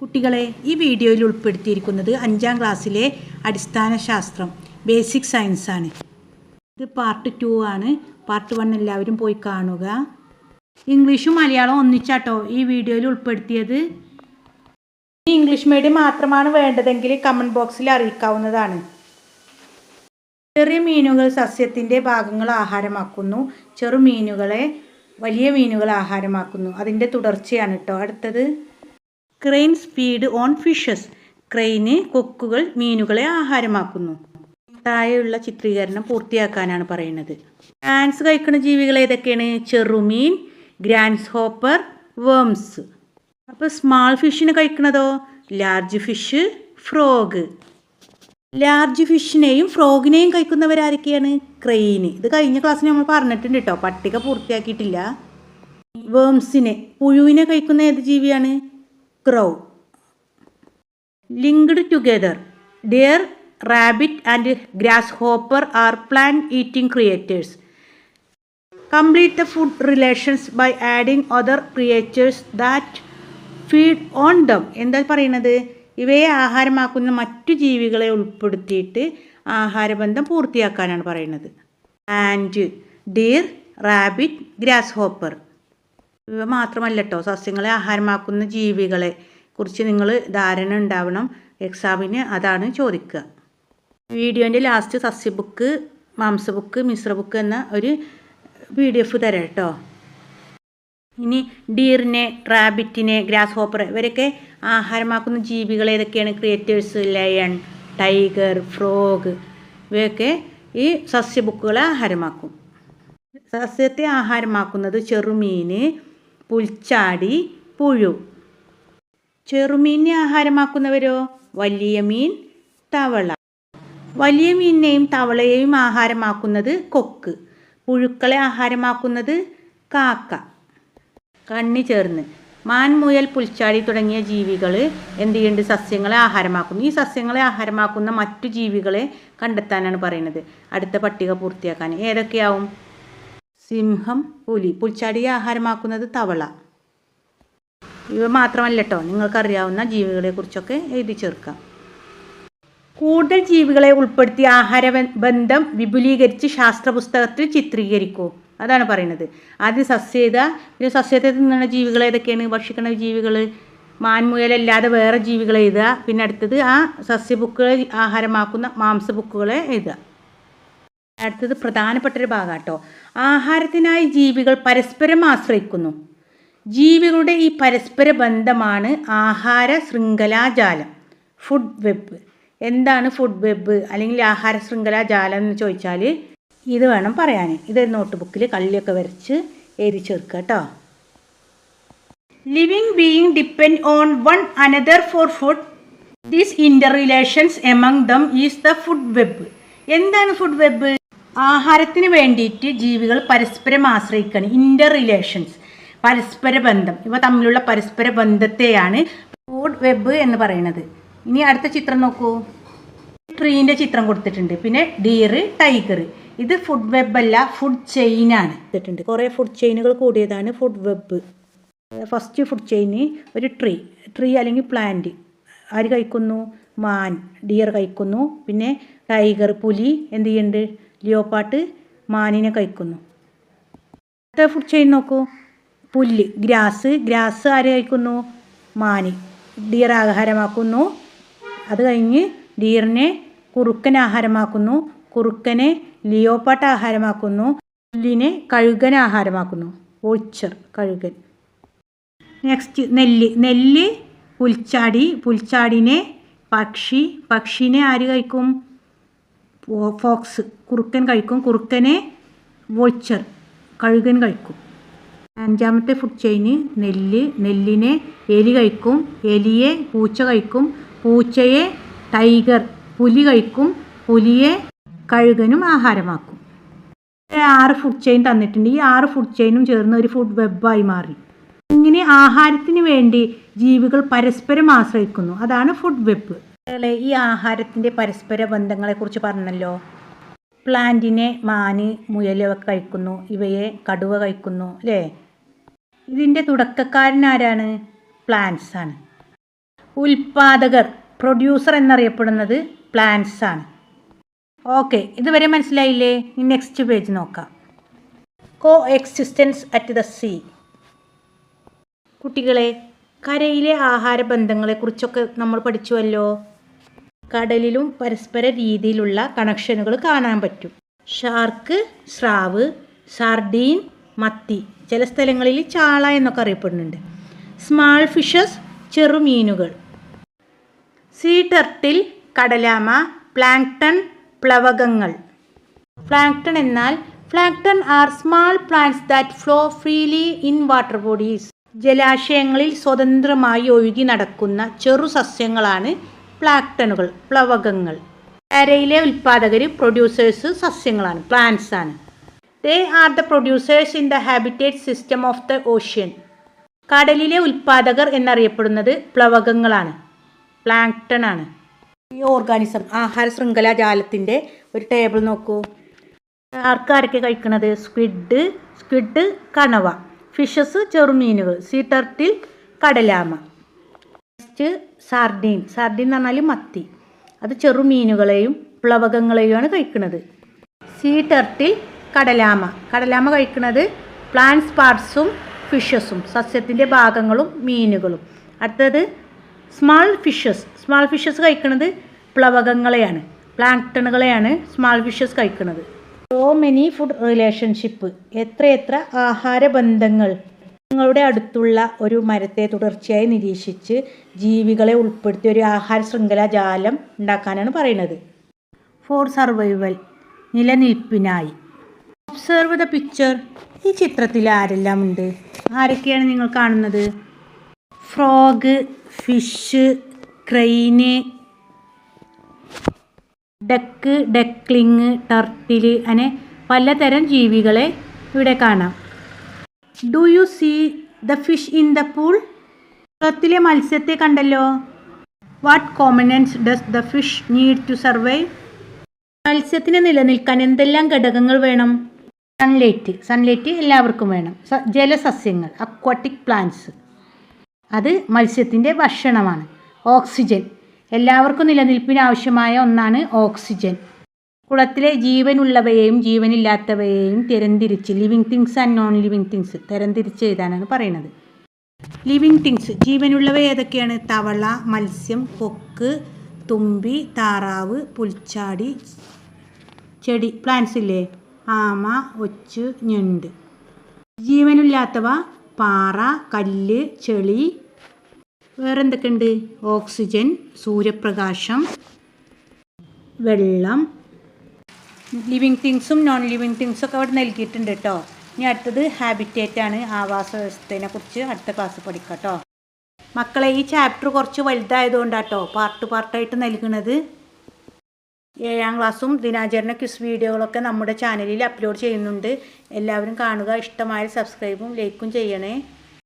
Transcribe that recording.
കുട്ടികളെ ഈ വീഡിയോയിൽ ഉൾപ്പെടുത്തിയിരിക്കുന്നത് അഞ്ചാം ക്ലാസ്സിലെ അടിസ്ഥാന ശാസ്ത്രം ബേസിക് സയൻസ് ആണ്. ഇത് പാർട്ട് ടു ആണ്. പാർട്ട് വൺ എല്ലാവരും പോയി കാണുക. ഇംഗ്ലീഷും മലയാളവും ഒന്നിച്ചാട്ടോ ഈ വീഡിയോയിൽ ഉൾപ്പെടുത്തിയത്. ഇംഗ്ലീഷ് മീഡിയം മാത്രമാണ് വേണ്ടതെങ്കിൽ കമന്റ് ബോക്സിൽ അറിയിക്കാവുന്നതാണ്. ചെറിയ മീനുകൾ സസ്യത്തിന്റെ ഭാഗങ്ങൾ ആഹാരമാക്കുന്നു. ചെറുമീനുകളെ വലിയ മീനുകൾ ആഹാരമാക്കുന്നു. അതിന്റെ തുടർച്ചയാണ് കേട്ടോ അടുത്തത്. Crane speed on fishes. Crane കൊക്കുകൾ മീനുകളെ ആഹാരമാക്കുന്നു. താഴെയുള്ള ചിത്രീകരണം പൂർത്തിയാക്കാനാണ് പറയുന്നത്. ഗ്രാൻസ് കഴിക്കുന്ന ജീവികൾ ഏതൊക്കെയാണ്? ചെറുമീൻ ഗ്രാൻസ് ഹോപ്പർ വേംസ് അപ്പോൾ സ്മാൾ ഫിഷിനെ കഴിക്കുന്നതോ? Large fish frog. ലാർജ് ഫിഷിനെയും ഫ്രോഗിനെയും കഴിക്കുന്നവരാരൊക്കെയാണ്? ക്രെയിന്. ഇത് കഴിഞ്ഞ ക്ലാസ്സിൽ നമ്മൾ പറഞ്ഞിട്ടുണ്ട് കേട്ടോ. പട്ടിക പൂർത്തിയാക്കിയിട്ടില്ല. വേംസിനെ പുഴുവിനെ കഴിക്കുന്ന ഏത് ജീവിയാണ്? Linked together. Deer rabbit and grasshopper are plant eating creatures. Complete the food relations by adding other creatures that feed on them. എന്താ പറയണത് ഇവയെ ആഹാരമാക്കുന്ന മറ്റു ജീവികളെ ഉൾപ്പെടുത്തിയിട്ട് ആഹാരബന്ധം പൂർത്തിയാക്കാനാണ് പറയുന്നത്. And deer rabbit grasshopper ഇവ മാത്രമല്ല കേട്ടോ സസ്യങ്ങളെ ആഹാരമാക്കുന്ന ജീവികളെ കുറിച്ച് നിങ്ങൾ ധാരണ ഉണ്ടാവണം. എക്സാമിന് അതാണ് ചോദിക്കുക വീഡിയോന്റെ ലാസ്റ്റ് സസ്യ ബുക്ക് മാംസ ബുക്ക് മിശ്ര ബുക്ക് എന്ന ഒരു പി ഡി എഫ് തരാം കേട്ടോ ഇനി ഡീറിനെ റാബിറ്റിനെ ഗ്രാസ് ഹോപ്പർ ഇവരൊക്കെ ആഹാരമാക്കുന്ന ജീവികൾ ഏതൊക്കെയാണ്? ക്രിയേറ്റേഴ്സ് ലയൺ ടൈഗർ ഫ്രോഗ് ഇവയൊക്കെ ഈ സസ്യ ബുക്കുകളെ ആഹാരമാക്കും. സസ്യത്തെ ആഹാരമാക്കുന്നത് ചെറുമീൻ പുൽച്ചാടി പുഴു. ചെറുമീനിനെ ആഹാരമാക്കുന്നവരോ? വലിയ മീൻ തവള. വലിയ മീനിനെയും തവളയെയും ആഹാരമാക്കുന്നത് കൊക്ക്. പുഴുക്കളെ ആഹാരമാക്കുന്നത് കാക്ക. കണ്ണി ചേർന്ന്. മാൻ മുയൽ പുൽച്ചാടി തുടങ്ങിയ ജീവികൾ എന്ത് ചെയ്യുന്നുണ്ട്? സസ്യങ്ങളെ ആഹാരമാക്കുന്നു. ഈ സസ്യങ്ങളെ ആഹാരമാക്കുന്ന മറ്റു ജീവികളെ കണ്ടെത്താനാണ് പറയുന്നത്. അടുത്ത പട്ടിക പൂർത്തിയാക്കാൻ. ഏതൊക്കെയാവും? സിംഹം പുലി. പുൽച്ചാടിയെ ആഹാരമാക്കുന്നത് തവള. ഇവ മാത്രമല്ല കേട്ടോ നിങ്ങൾക്കറിയാവുന്ന ജീവികളെക്കുറിച്ചൊക്കെ എഴുതി ചേർക്കാം. കൂടുതൽ ജീവികളെ ഉൾപ്പെടുത്തി ആഹാര ബന്ധം വിപുലീകരിച്ച് ശാസ്ത്ര പുസ്തകത്തിൽ ചിത്രീകരിക്കൂ. അതാണ് പറയുന്നത്. ആദ്യം സസ്യത പിന്നെ സസ്യത്തെ തിന്നുന്ന ജീവികൾ ഏതൊക്കെയാണ്? ഭക്ഷിക്കുന്ന ജീവികൾ മാൻമുയലല്ലാതെ വേറെ ജീവികൾ എഴുതുക. പിന്നെ അടുത്തത് ആ സസ്യ ബുക്കുകളെ ആഹാരമാക്കുന്ന മാംസ ബുക്കുകളെ എഴുതുക. അടുത്തത് പ്രധാനപ്പെട്ട ഒരു കേട്ടോ ആഹാരത്തിനായി ജീവികൾ പരസ്പരം ആശ്രയിക്കുന്നു. ജീവികളുടെ ഈ പരസ്പര ബന്ധമാണ് ആഹാര ശൃംഖലാജാലം. ഫുഡ് വെബ് എന്താണ് ഫുഡ് വെബ് അല്ലെങ്കിൽ ആഹാര ശൃംഖലാജാലം എന്ന് ചോദിച്ചാൽ ഇത് വേണം പറയാൻ ഇത് നോട്ട് ബുക്കിൽ കള്ളിയൊക്കെ വരച്ച് എഴുതി ചേർക്കുക കേട്ടോ. Living being depend on one another for food these interrelations among them is the food web എന്താണ് ഫുഡ് വെബ് ആഹാരത്തിന് വേണ്ടിയിട്ട് ജീവികൾ പരസ്പരം ആശ്രയിക്കുകയാണ് ഇന്റർ റിലേഷൻസ് പരസ്പര ബന്ധം ഇവ തമ്മിലുള്ള പരസ്പര ബന്ധത്തെയാണ് ഫുഡ് വെബ് എന്ന് പറയുന്നത്. ഇനി അടുത്ത ചിത്രം നോക്കൂ. ട്രീന്റെ ചിത്രം കൊടുത്തിട്ടുണ്ട്. പിന്നെ ഡിയർ ടൈഗർ ഇത് ഫുഡ് വെബ് അല്ല ഫുഡ് ചെയിൻ ആണ്. എടുത്തിട്ടുണ്ട് കുറേ ഫുഡ് ചെയിനുകൾ കൂടിയതാണ് ഫുഡ് വെബ് ഫസ്റ്റ് ഫുഡ് ചെയിന് ഒരു ട്രീ ട്രീ അല്ലെങ്കിൽ പ്ലാന്റ് ആര് കഴിക്കുന്നു? മാൻ. ഡിയർ കഴിക്കുന്നു. പിന്നെ ടൈഗർ പുലി. എന്ത് ചെയ്യുന്നുണ്ട്? ലിയോപ്പാട്ട് മാനിനെ കഴിക്കുന്നു. അടുത്ത ഫുഡ് ചെയിൻ നോക്കൂ. പുല്ല് ഗ്രാസ്. ഗ്രാസ് ആര് കഴിക്കുന്നു? മാന്. ഡിയർ ആഹാരമാക്കുന്നു. അത് കഴിഞ്ഞ് ഡിയറിനെ കുറുക്കൻ ആഹാരമാക്കുന്നു. കുറുക്കനെ ലിയോപ്പാട്ട് ആഹാരമാക്കുന്നു. പുല്ലിനെ കഴുകൻ ആഹാരമാക്കുന്നു. ഓൾച്ചർ കഴുകൻ. നെക്സ്റ്റ് നെല്ല്. നെല്ല് പുൽച്ചാടി. പുൽച്ചാടിനെ പക്ഷി. പക്ഷിനെ ആര് കഴിക്കും? ഫോക്സ് കുറുക്കൻ കഴിക്കും. കുറുക്കനെ വോച്ചർ കഴുകൻ കഴിക്കും. അഞ്ചാമത്തെ ഫുഡ് ചെയിന് നെല്ല്. നെല്ലിനെ എലി കഴിക്കും. എലിയെ പൂച്ച കഴിക്കും. പൂച്ചയെ ടൈഗർ പുലി കഴിക്കും. പുലിയെ കഴുകനും ആഹാരമാക്കും. ആറ് ഫുഡ് ചെയിൻ തന്നിട്ടുണ്ട്. ഈ ആറ് ഫുഡ് ചെയിനും ചേർന്ന് ഒരു ഫുഡ് വെബായി മാറി. ഇങ്ങനെ ആഹാരത്തിന് വേണ്ടി ജീവികൾ പരസ്പരം ആശ്രയിക്കുന്നു. അതാണ് ഫുഡ് വെബ് ഈ ആഹാരത്തിന്റെ പരസ്പര ബന്ധങ്ങളെക്കുറിച്ച് പറഞ്ഞല്ലോ. പ്ലാന്റിനെ മാന് മുയലൊക്കെ കഴിക്കുന്നു ഇവയെ കടുവ കഴിക്കുന്നു അല്ലേ? ഇതിന്റെ തുടക്കക്കാരൻ ആരാണ്? പ്ലാന്റ്സ് ആണ്. ഉൽപാദകർ പ്രൊഡ്യൂസർ എന്നറിയപ്പെടുന്നത് പ്ലാന്റ്സ് ആണ്. ഓക്കെ ഇതുവരെ മനസ്സിലായില്ലേ? ഇനി നെക്സ്റ്റ് പേജ് നോക്കാം. Coexistence at the sea. കുട്ടികളെ കരയിലെ ആഹാര ബന്ധങ്ങളെക്കുറിച്ചൊക്കെ നമ്മൾ പഠിച്ചുവല്ലോ? കടലിലും പരസ്പര രീതിയിലുള്ള കണക്ഷനുകൾ കാണാൻ പറ്റും. ഷാർക്ക് സ്രാവ് സാർഡീൻ മത്തി ചില സ്ഥലങ്ങളിൽ ചാള എന്നൊക്കെ അറിയപ്പെടുന്നുണ്ട്. സ്മാൾ ഫിഷസ് ചെറുമീനുകൾ. സീ ടർട്ടിൽ കടലാമ പ്ലാങ്ക്ടൺ പ്ലവകങ്ങൾ. പ്ലാങ്ക്ടൺ എന്നാൽ plankton are small plants that flow freely in water bodies ജലാശയങ്ങളിൽ സ്വതന്ത്രമായി ഒഴുകി നടക്കുന്ന ചെറു സസ്യങ്ങളാണ് പ്ലാക്ടണുകൾ പ്ലവകങ്ങൾ. അരയിലെ ഉൽപ്പാദകർ പ്രൊഡ്യൂസേഴ്സ് സസ്യങ്ങളാണ് പ്ലാന്റ്സ് ആണ്. They are the producers in the habitat system of the ocean കടലിലെ ഉൽപ്പാദകർ എന്നറിയപ്പെടുന്നത് പ്ലവകങ്ങളാണ് പ്ലാങ്ക്ടൺ ആണ് ഈ ഓർഗാനിസം ആഹാര ശൃംഖല ജാലത്തിന്റെ ഒരു ടേബിൾ നോക്കൂ. ആർക്കാരൊക്കെ കഴിക്കണത്? സ്ക്വിഡ് സ്ക്വിഡ് കണവ. ഫിഷസ് ചെറുമീനുകൾ. സീ ടർട്ടിൽ കടലാമ. നെക്സ്റ്റ് സാർഡീൻ സാർഡീൻ എന്ന് പറഞ്ഞാൽ മത്തി. അത് ചെറുമീനുകളെയും പ്ലവകങ്ങളെയുമാണ് കഴിക്കുന്നത്. See turtle കടലാമ. കടലാമ കഴിക്കുന്നത് പ്ലാന്റ്സ് പാർട്സും ഫിഷസും സസ്യത്തിന്റെ ഭാഗങ്ങളും മീനുകളും. അടുത്തത് സ്മാൾ ഫിഷസ് സ്മാൾ ഫിഷസ് കഴിക്കുന്നത് പ്ലവകങ്ങളെയാണ്. പ്ലാങ്ക്ടണുകളെയാണ് സ്മാൾ ഫിഷസ് കഴിക്കുന്നത്. സോ മെനി ഫുഡ് റിലേഷൻഷിപ്പ് എത്രയെത്ര ആഹാര ബന്ധങ്ങൾ നിങ്ങളുടെ അടുത്തുള്ള ഒരു മരത്തെ തുടർച്ചയായി നിരീക്ഷിച്ച് ജീവികളെ ഉൾപ്പെടുത്തി ഒരു ആഹാര ശൃംഖല ജാലം ഉണ്ടാക്കാനാണ് പറയുന്നത്. ഫോർ സർവൈവൽ നിലനിൽപ്പിനായി. ഒബ്സർവ് ദ പിക്ചർ ഈ ചിത്രത്തിൽ ആരെല്ലാം ഉണ്ട് ആരൊക്കെയാണ് നിങ്ങൾ കാണുന്നത്? Frog fish crane duck duckling turtle അങ്ങനെ പലതരം ജീവികളെ ഇവിടെ കാണാം. Do you see the fish in the pool കുളത്തിലെ മത്സ്യത്തെ കണ്ടല്ലോ. What commonness does the fish need to survive മത്സ്യത്തിന് നിലനിൽക്കാൻ എന്തെല്ലാം ഘടകങ്ങൾ വേണം? സൺലൈറ്റ് സൺലൈറ്റ് എല്ലാവർക്കും വേണം. ജലസസ്യങ്ങൾ അക്വാട്ടിക് പ്ലാന്റ്സ് അത് മത്സ്യത്തിന്റെ ഭക്ഷണമാണ്. ഓക്സിജൻ. എല്ലാവർക്കും നിലനിൽപ്പിന് ആവശ്യമായ ഒന്നാണ് ഓക്സിജൻ. കുളത്തിലെ ജീവനുള്ളവയെയും ജീവനില്ലാത്തവയെയും തരംതിരിച്ച് living things and non living things തരംതിരിച്ച് എഴുതാനാണ് പറയുന്നത്. ലിവിങ് തിങ്സ് ജീവനുള്ളവ ഏതൊക്കെയാണ്? തവള മത്സ്യം കൊക്ക് തുമ്പി താറാവ് പുൽച്ചാടി ചെടി പ്ലാന്റ്സ് ഇല്ലേ? ആമ ഒച്ച് ഞണ്ട്. ജീവനില്ലാത്തവ പാറ കല്ല് ചെളി. വേറെ വേറെന്തൊക്കെയുണ്ട്? ഓക്സിജൻ സൂര്യപ്രകാശം വെള്ളം ലിവിങ് തിങ്സും നോൺ ലിവിങ് തിങ്സും ഒക്കെ അവിടെ നൽകിയിട്ടുണ്ട് കേട്ടോ ഇനി അടുത്തത് ഹാബിറ്റേറ്റ് ആണ് ആവാസ വ്യവസ്ഥയെ കുറിച്ച് അടുത്ത ക്ലാസ് പഠിക്കാം കേട്ടോ മക്കളെ ഈ ചാപ്റ്റർ കുറച്ച് വലുതായതുകൊണ്ടാട്ടോ പാർട്ട് പാർട്ടായിട്ട് നൽകുന്നത് ഏഴാം ക്ലാസ്സും ദിനാചരണ ക്വിസ് വീഡിയോകളൊക്കെ നമ്മുടെ ചാനലിൽ അപ്ലോഡ് ചെയ്യുന്നുണ്ട്. എല്ലാവരും കാണുക ഇഷ്ടമായ സബ്സ്ക്രൈബും ലൈക്കും ചെയ്യണേ.